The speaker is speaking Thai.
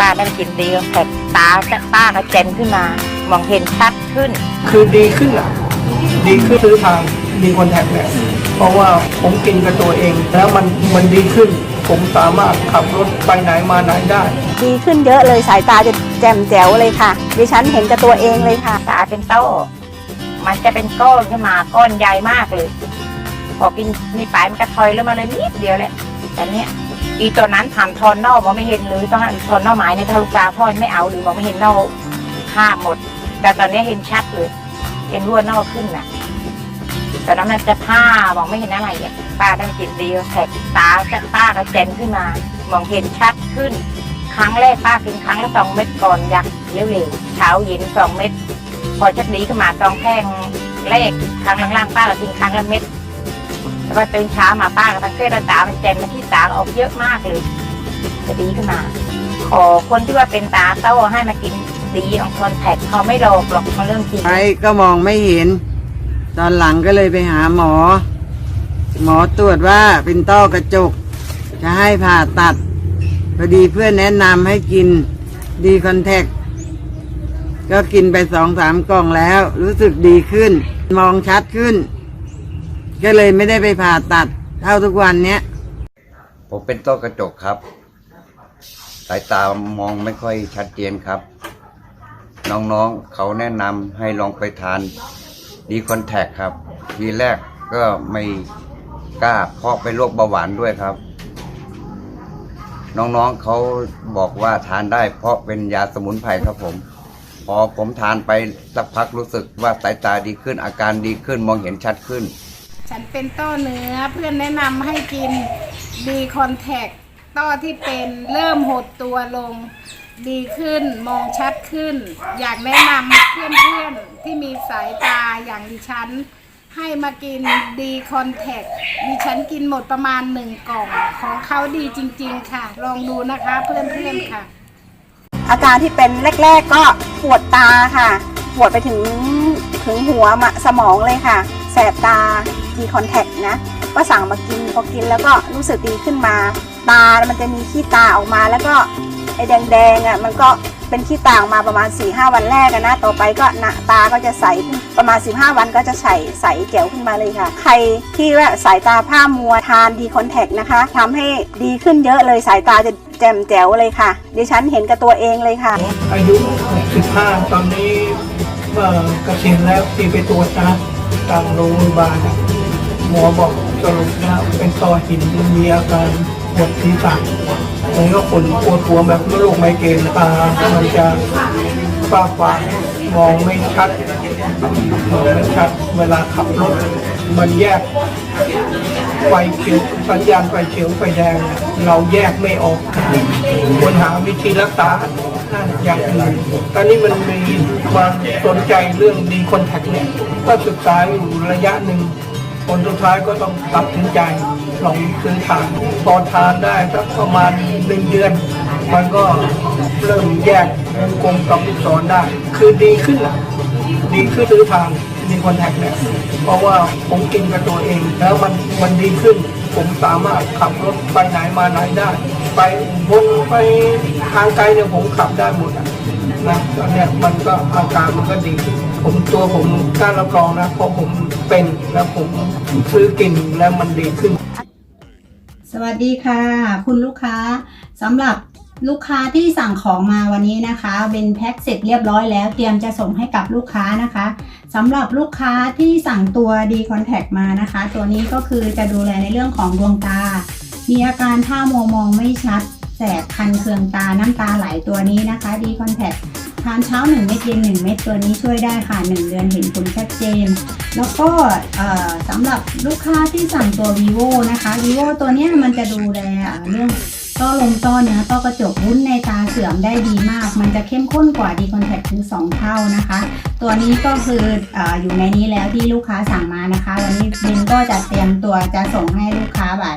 ป้าได้กินดีก็แผดตาจะป้าก็เจนขึ้นมา มองเห็นชัดขึ้น คือดีขึ้นอะ ดีขึ้นซื้อทางดีคอนแทคเนี่ยเพราะว่าผมกินกับตัวเอง แล้วมันมันดีขึ้น ผมสามารถขับรถไปไหนมาไหนได้ ดีขึ้นเยอะเลยสายตาจะแจ่มแจ๋วเลยค่ะ ดิฉันเห็นกับตัวเองเลยค่ะ ตาเป็นโต้มันจะเป็นก้อนขึ้นมาก้อนใหญ่มากเลย พอกินนี่ไปมันกระทอยแล้วมาเลยนิดเดียวแหละแต่เนี้ย อีตัวนั้นผ่านทอนนอกมองไม่เห็นเลยต้องให้ทอนนอกหมายในทะลุกาพ่อไม่เอาหรือมองไม่เห็นนอกข้าหมด แต่ตอนนี้เห็นชัดเลย เห็นรั่วนอกขึ้นน่ะตอนนั้นมันจะผ้ามองไม่เห็นอะไรอะป้าต้องกินดีแผดตาจะป้าก็เจนขึ้นมา มองเห็นชัดขึ้น ครั้งแรกป้ากินครั้งละสองเม็ดก่อนยากเร็วๆเช้าเย็นสองเม็ดพอชักดีขึ้นมาตองแพงเลขครั้งล่างๆป้าก็กินครั้งละเม็ด แล้วพอตื่นเช้ามาป้าก็ทั้งเส้นตามันแจนมาที่ตาออกเยอะมากเลย จะดีขึ้นมาขอคนที่ว่าเป็นตาเต้าให้มากินดีของคอนแทคเขาไม่หลอกหรอกมันเรื่องจริงใช้ก็มองไม่เห็น ตอนหลังก็เลยไปหาหมอ หมอตรวจว่าเป็นต้อกระจก จะให้ผ่าตัดพอดีเพื่อนแนะนำให้กินดีคอนแทคก็กินไปสองสามกล่องแล้ว รู้สึกดีขึ้น มองชัดขึ้น ก็เลยไม่ได้ไปผ่าตัดเท่าทุกวันเนี้ย ผมเป็นต้อกระจกครับ สายตามองไม่ค่อยชัดเจนครับ น้องๆเขาแนะนำให้ลองไปทานดีคอนแทคครับ ทีแรกก็ไม่กล้าเพราะเป็นโรคเบาหวานด้วยครับ น้องๆเขาบอกว่าทานได้เพราะเป็นยาสมุนไพรครับผม พอผมทานไปสักพักรู้สึกว่าสายตาดีขึ้นอาการดีขึ้นมองเห็นชัดขึ้น ฉันเป็นต้อเนื้อเพื่อนแนะนำให้กินดีคอนแทคต้อที่เป็นเริ่มหดตัวลง ดีขึ้นมองชัดขึ้น อยากแนะนำเพื่อนๆที่มีสายตาอย่างดิฉัน ให้มากินดีคอนแทคดิฉันกินหมดประมาณหนึ่งกล่อง ของเขาดีจริง ๆ ค่ะ ลองดูนะคะเพื่อนๆค่ะ อาการที่เป็นแรก ๆ ก็ปวดตาค่ะ ปวดไปถึงถึงหัวมาสมองเลยค่ะ แสบตา ดีคอนแทคนะ ก็สั่งมากินพอกินแล้วก็รู้สึกดีขึ้นมา ตา มันจะมีขี้ตาออกมาแล้วก็ไอ้แดงๆอะมันก็เป็นขี้ตาออกมาประมาณ4ีหวันแรกนะ ต่อไปก็หนะตาก็จะใสขึ้นประมาณ 15 วันก็จะใสใสแจ๋วขึ้นมาเลยค่ะ ใครที่ว่าสายตาผ้ามัวทานดีคอนแทคนะคะทำให้ดีขึ้นเยอะเลยสายตาจะแจ่มแจ๋วเลยค่ะ ดิฉันเห็นกับตัวเองเลยค่ะ อายุ 65 ตอนนี้เกษียณแล้วที่ไปตรวจนะตามโรงพยาบาล หมอบอกสรุปนะเป็นต้อหินมีอาการปวดศีรษะแล้ก็ปวดปวดหัวแบบโรคไมเกรนตามันจะฟ้าฟางมองไม่ชัดมองไม่ชัดเวลาขับรถ มันแยกไฟเขียวสัญญาณไฟเขียวไฟแดงเนี่ยเราแยกไม่ออกควรหาวิธีรักษาอย่างอื่นตอนนี้มันมีความสนใจเรื่องดีคอนแทคเนี่ยก็ศึกษาอยู่ระยะหนึ่ง ผลสุดท้ายก็ต้องตัดสินใจลองซื้อทานพอทานได้สักประมาณหนึ่งเดือน มันก็เริ่มแยกวงกลมกับลูกศรได้ คือดีขึ้นอะดีขึ้นซื้อทางดีคอนแทคเนี่ยเพราะว่าผมกินกับตัวเอง แล้วมันมันดีขึ้น ผมสามารถขับรถไปไหนมาไหนได้ ไปบนไปทางไกลเนี่ยผมขับได้หมดอะ นะตอนนี้มันก็อาการมันก็ดี ผมตัวผมกล้ารับรองนะเพราะผมเป็นแล้วผมซื้อกินแล้วมันดีขึ้น สวัสดีค่ะ คุณลูกค้าสำหรับลูกค้าที่สั่งของมาวันนี้นะคะ เป็นแพ็คเสร็จเรียบร้อยแล้ว เตรียมจะส่งให้กับลูกค้านะคะสำหรับลูกค้าที่สั่งตัว D Contact มานะคะ ตัวนี้ก็คือจะดูแลในเรื่องของดวงตา มีอาการท่ามัวมองไม่ชัด แสบคันเคืองตาน้ำตาไหลตัวนี้นะคะ D Contact ทานเช้า 1 เม็ดเย็น 1 เม็ดตัวนี้ช่วยได้ค่ะ 1 เดือนเห็นผลชัดเจน แล้วก็สำหรับลูกค้าที่สั่งตัว vivo นะคะ vivo ตัวนี้มันจะดูแลเรื่องต้อลมต้อเนื้อต้อกระจกวุ้นในตาเสื่อมได้ดีมาก มันจะเข้มข้นกว่า d c o n t a c t ถึง 2 เท่านะคะ ตัวนี้ก็คืออออยู่ในนี้แล้วที่ลูกค้าสั่งมานะคะ วันนี้บินก็จะเตรียมตัวจะส่งให้ลูกค้าบ่าย